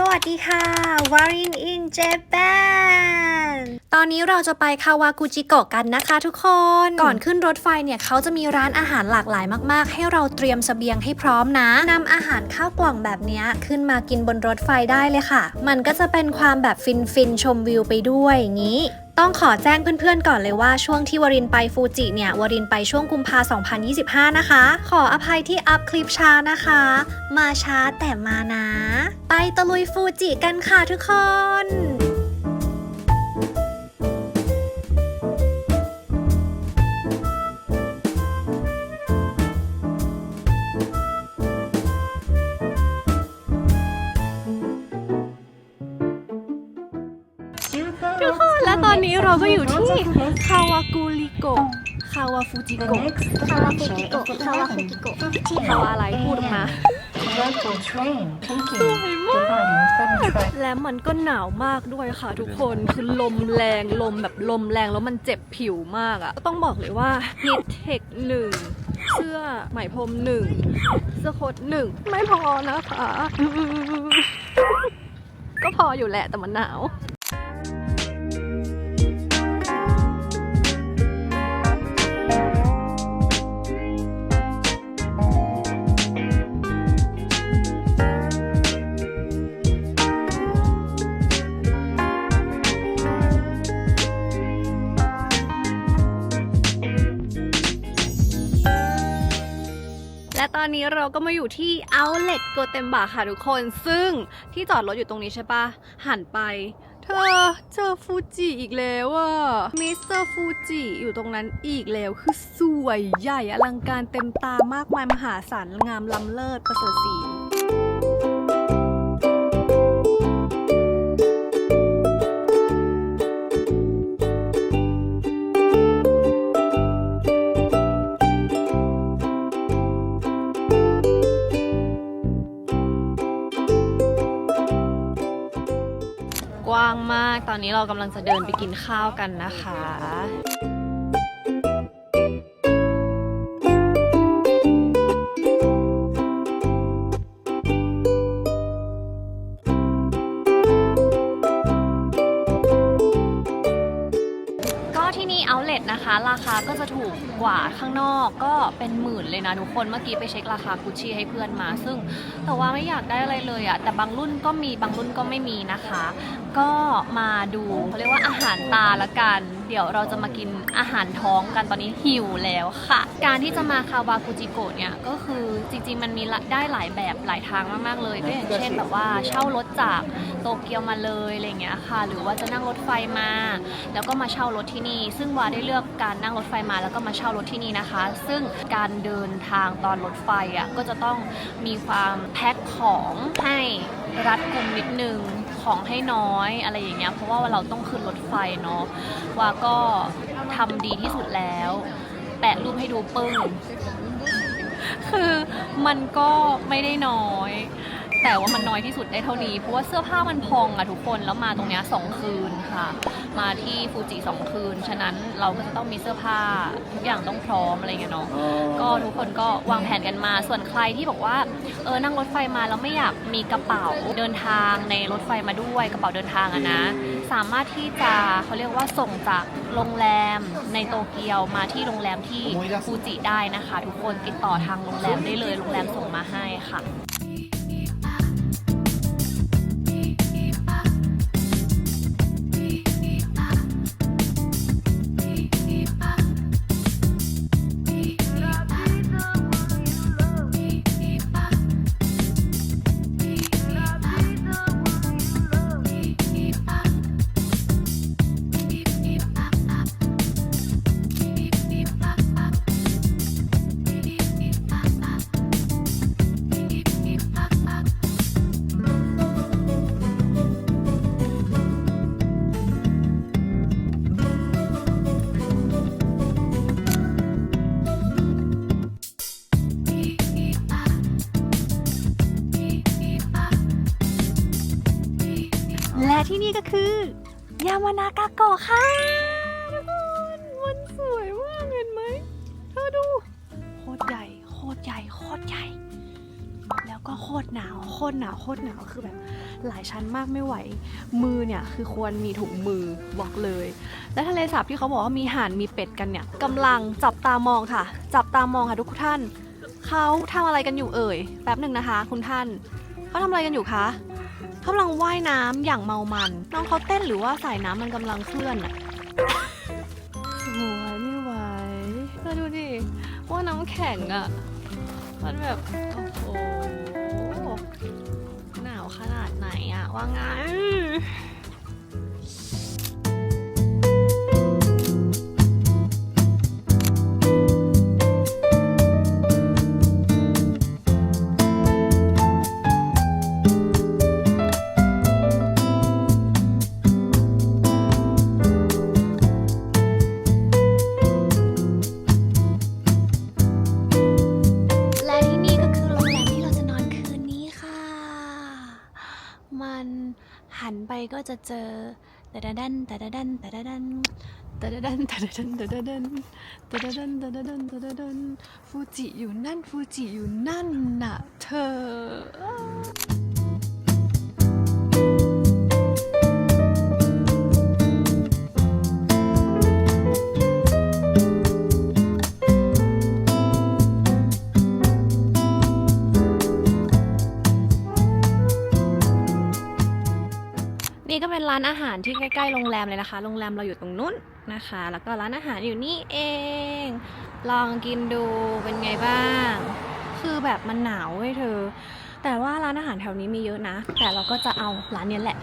สวัสดีค่ะ วารินอินเจแปนตอนนี้เราจะไปคาวากุจิโกะกันนะคะทุกคน ก่อนขึ้นรถไฟเนี่ยเขาจะมีร้านอาหารหลากหลายมาก ๆ ให้เราเตรียมเสบียงให้พร้อมนะนำอาหารข้าวกล่องแบบนี้ขึ้นมากินบนรถไฟได้เลยค่ะ มันก็จะเป็นความแบบฟินๆชมวิวไปด้วยอย่างนี้ ต้องขอแจ้งเพื่อนๆก่อนเลยว่าช่วงที่วรินไปฟูจิเนี่ยวรินไปช่วงกุมภา2025 นะคะ ขออภัยที่อัพคลิปช้านะคะ มาช้าแต่มานะ ไปตะลุยฟูจิกันค่ะทุกคน และตอนนี้เราก็อยู่ที่คาวากุริโกะคาวาฟูจิโกะคาวาฟุกิโกะคาวาฟุกิโกะคาวาอะไรพูดออกมา Local train taking departing from track และมันก็หนาวมากด้วยค่ะทุกคนคือลมแรงลมแบบลมแรงแล้วมันเจ็บผิวมากอะ่ะต้องบอกเลยว่าฮิตเทคหนึ่งเสื้อไหมพรมหนึ่งเสื้อโค้ทหนึ่งไม่พอนะคะ ก็พออยู่แหละแต่มันหนาว อนนี้เราก็มาอยู่ที่ Outlet โกเตมบาค่ะทุกคน ซึ่งที่จอดรถอยู่ตรงนี้ใช่ปะหันไป เธอเจอฟูจิอีกแล้วอะมิสเตอร์ฟูจิอยู่ตรงนั้นอีกแล้วคือสวยใหญ่อลังการเต็มตามากมายมหาศาลงามล้ำเลิศประเสริฐสีางมาก ตอนนี้เรากำลังจะเดินไปกินข้าวกันนะคะ ราคาก็จะถูกกว่าข้างนอกก็เป็นหมื่นเลยนะทุกคนเมื่อกี้ไปเช็คราคากุชชี่ให้เพื่อนมา ซึ่งแต่ว่าไม่อยากได้อะไรเลยอะแต่บางรุ่นก็มีบางรุ่นก็ไม่มีนะคะ ก็มาดูเขาเรียกว่าอาหารตาละกัน เดี๋ยวเราจะมากินอาหารท้องกันตอนนี้หิวแล้วค่ะ การที่จะมาคาวากุจิโกะเนี่ยก็คือจริงๆมันมีได้หลายแบบหลายทางมากๆเลยก็อย่างเช่นแบบว่าเช่ารถจากโตเกียวมาเลยอะไรเงี้ยค่ะ หรือว่าจะนั่งรถไฟมา แล้วก็มาเช่ารถที่นี่ ซึ่งวาได้เลือกการนั่งรถไฟมาแล้วก็มาเช่ารถที่นี่นะคะ ซึ่งการเดินทางตอนรถไฟอะก็จะต้องมีความแพ็คของให้รัดกุมนิดนึงของให้น้อยอะไรอย่างเงี้ยเพราะว่าเราต้องขึ้นรถไฟเนาะว่าก็ทำดีที่สุดแล้ว แปะรูปให้ดูปึ้งคือมันก็ไม่ได้น้อย แต่ว่ามันน้อยที่สุดได้เท่านี้ เพราะว่าเสื้อผ้ามันพองอะทุกคนแล้วมาตรงเนี้ยสองคืนค่ะ มาที่ฟูจิสองคืน ฉะนั้นเราก็จะต้องมีเสื้อผ้าทุกอย่างต้องพร้อมอะไรเงี้ยเนาะก็ทุกคนก็วางแผนกันมา ส่วนใครที่บอกว่าเออนั่งรถไฟมาแล้วไม่อยากมีกระเป๋าเดินทางในรถไฟมาด้วยกระเป๋าเดินทางอะนะ สามารถที่จะเขาเรียกว่าส่งจากโรงแรมในโตเกียวมาที่โรงแรมที่ฟูจิได้นะคะ ทุกคนติดต่อทางโรงแรมได้เลยโรงแรมส่งมาให้ค่ะ ก็คือ ยามานากาโกะค่ะทุกคนมันสวยมากเห็นไหมเธอดูโคตรใหญ่โคตรใหญ่โคตรใหญ่ แล้วก็โคตรหนาวโคตรหนาวโคตรหนาวคือแบบหลายชั้นมากไม่ไหว มือเนี่ยคือควรมีถุงมือบอกเลย และทะเลสาบที่เขาบอกว่ามีห่านมีเป็ดกันเนี่ยกำลังจับตามองค่ะ จับตามองค่ะทุกท่านเขาทำอะไรกันอยู่เอ่ยแป๊บหนึ่งนะคะ คุณท่านเขาทำอะไรกันอยู่คะ กำลังว่ายน้ำอย่างเมามัน น้องเขาเต้นหรือว่าสายน้ำมันกำลังเคลื่อนอะสวยไม่ไหวแล้วดูดิว่าน้ำแข็งอะมันแบบ โอ้โห หนาวขนาดไหนอะว่าไง มันหันไปก็จะเจอแต่ดันแต่ดันแต่ดันแต่ดันแต่ดันแต่ดันแต่ดันแต่ดันแต่ดันฟูจิอยู่นั่นฟูจิอยู่นั่นน่ะเธอานอาหารที่ใกล้ๆโรงแรมเลยนะคะ โรงแรมเราอยู่ตรงนู้นนะคะ แล้วก็ร้านอาหารอยู่นี่เอง ลองกินดูเป็นไงบ้าง คือแบบมันหนาวเว้ยเธอ แต่ว่าร้านอาหารแถวนี้มีเยอะนะ แต่เราก็จะเอาร้านนี้แหละ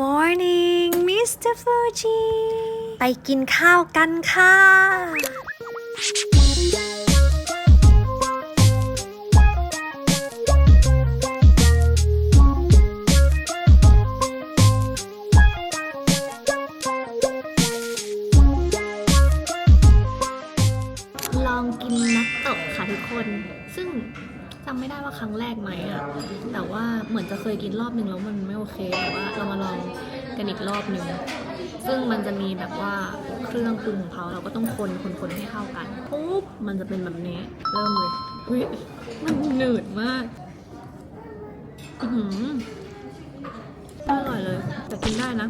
morning Mr. Fuji ไปกินข้าวกันค่ะ ลองกินนัตโตะค่ะทุกคน ซึ่ง จำไม่ได้ว่าครั้งแรกไหมอะแต่ว่าเหมือนจะเคยกินรอบหนึ่งแล้วมันไม่โอเคแต่ว่าเรามาลองกันอีกรอบหนึ่งซึ่งมันจะมีแบบว่าเครื่องปรุงของเขาเราก็ต้องคนคนคนให้เข้ากันปุ๊บมันจะเป็นแบบนี้เริ่มเลยอุ้ยมันหนืดมากอืออไม่อร่อยเลย แต่กินได้นะ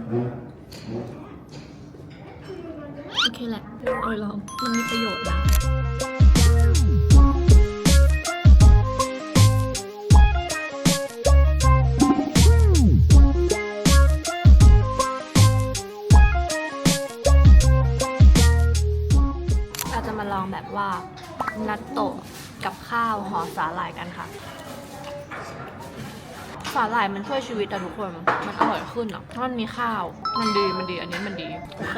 โอเคแหละเอาไปลอง มันมีประโยชน์นะ สาหร่ายมันช่วยชีวิตอะทุกคน มันอร่อยขึ้นอะถ้ามันมีข้าว มันดี มันดี อันนี้มันดี โอเค